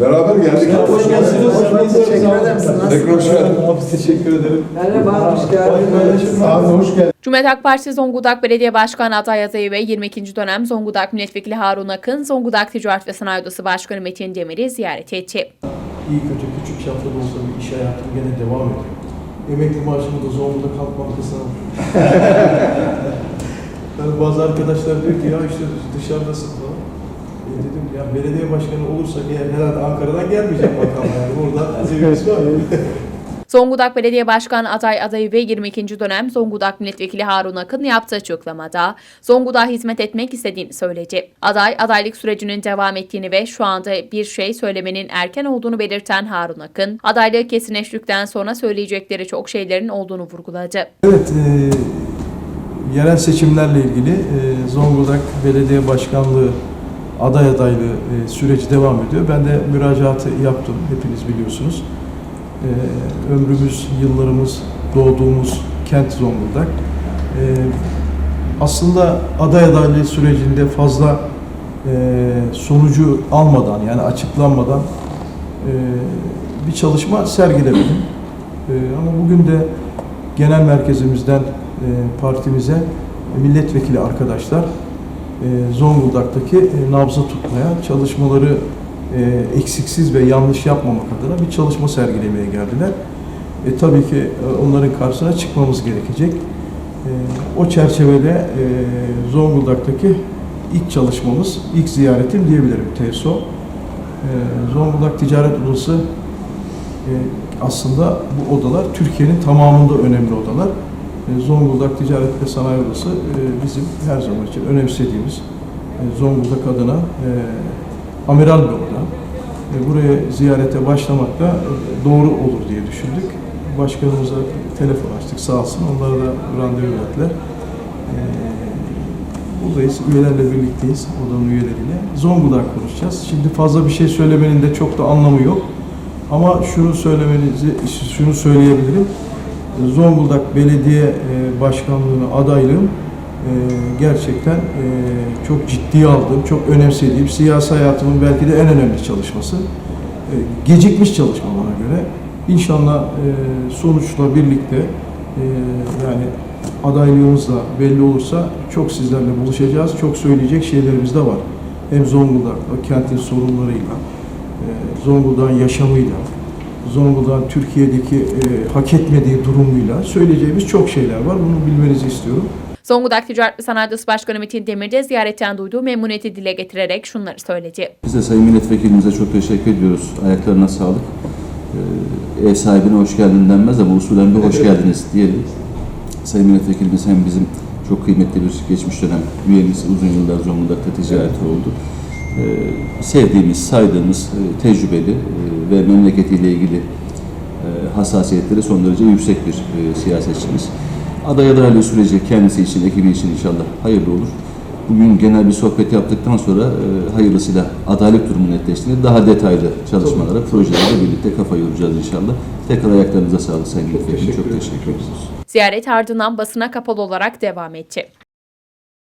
Beraber geldik. Hoş geldiniz. Teşekkür ederim. Tekrar hoş geldin. Abi teşekkür ederim. Merhaba, hoş geldiniz. Abi hoş geldin. Cumhuriyet Halk Partisi Zonguldak Belediye Başkanı adayı adayı ve 22. dönem Zonguldak Milletvekili Harun Akın, Zonguldak Ticaret ve Sanayi Odası Başkanı Metin Demir'i ziyaret etti. İyi kötü küçük çapta da olsa bir iş hayatım gene devam ediyor. Emekli maaşımı da Zonguldak Halk Bankası'na yani bazı arkadaşlar diyor ki ya işte dışarıdasın falan. Dedim ya belediye başkanı olursa eğer herhalde Ankara'dan gelmeyecek bakalım yani. Burada sevgilisi var. Zonguldak Belediye Başkanı aday adayı ve 22. dönem Zonguldak Milletvekili Harun Akın yaptığı açıklamada Zonguldak'a hizmet etmek istediğini söyledi. Aday adaylık sürecinin devam ettiğini ve şu anda bir şey söylemenin erken olduğunu belirten Harun Akın, adaylığı kesinleştikten sonra söyleyecekleri çok şeylerin olduğunu vurguladı. Evet, e, yerel seçimlerle ilgili e, Zonguldak Belediye Başkanlığı aday adaylığı e, süreci devam ediyor. Ben de müracaatı yaptım, hepiniz biliyorsunuz. E, ömrümüz, yıllarımız, doğduğumuz kent Zonguldak. E, aslında aday adaylığı sürecinde fazla e, sonucu almadan, yani açıklanmadan e, bir çalışma sergilemedim. E, ama bugün de genel merkezimizden e, partimize milletvekili arkadaşlar Zonguldak'taki e, nabza tutmaya, çalışmaları e, eksiksiz ve yanlış yapmamak adına bir çalışma sergilemeye geldiler. E, tabii ki e, onların karşısına çıkmamız gerekecek. E, o çerçevede e, Zonguldak'taki ilk çalışmamız, ilk ziyaretim diyebilirim TESO. E, Zonguldak Ticaret Odası e, aslında bu odalar Türkiye'nin tamamında önemli odalar. E, Zonguldak Ticaret ve Sanayi Odası e, bizim her zaman için önemsediğimiz e, Zonguldak adına amiral bir oda. Buraya ziyarete başlamak da doğru olur diye düşündük. Başkanımıza telefon açtık sağ olsun. Onlara da randevu verdiler. Buradayız, üyelerle birlikteyiz, odanın üyeleriyle. Zonguldak konuşacağız. Şimdi fazla bir şey söylemenin de çok da anlamı yok. Ama şunu söylemenizi, şunu söyleyebilirim. Zonguldak Belediye e, Başkanlığı'na adaylığım e, gerçekten e, çok ciddiye aldığım, çok önemsediğim, siyasi hayatımın belki de en önemli çalışması. Gecikmiş çalışma bana göre. İnşallah sonuçla birlikte yani adaylığımız da belli olursa çok sizlerle buluşacağız. Çok söyleyecek şeylerimiz de var. Hem Zonguldak'la, kentin sorunlarıyla, Zonguldak'ın yaşamıyla, Zonguldak'ın Türkiye'deki e, hak etmediği durumuyla söyleyeceğimiz çok şeyler var. Bunu bilmenizi istiyorum. Zonguldak Ticaret ve Sanayi Odası Başkanı Metin Demir de ziyaretten duyduğu memnuniyeti dile getirerek şunları söyledi. Biz de Sayın Milletvekilimize çok teşekkür ediyoruz. Ayaklarına sağlık. Ee, ev sahibine hoş geldin denmez ama usulen bir hoş geldiniz diyelim. Sayın Milletvekilimiz hem bizim çok kıymetli bir geçmiş dönem üyemiz, uzun yıllar Zonguldak'ta ticareti oldu. Ee, sevdiğimiz, saydığımız, e, tecrübeli e, ve memleketiyle ilgili e, hassasiyetleri son derece yüksek bir siyasetçimiz. Aday adaylığı süreci kendisi için, ekibi için inşallah hayırlı olur. Bugün genel bir sohbet yaptıktan sonra hayırlısıyla adaylık durumu netleştiğinde daha detaylı çalışmalara, projelerle birlikte kafa yoracağız inşallah. Tekrar ayaklarınıza sağlık Sayın Milletvekili. Çok teşekkür ederiz. Ziyaret ardından basına kapalı olarak devam etti.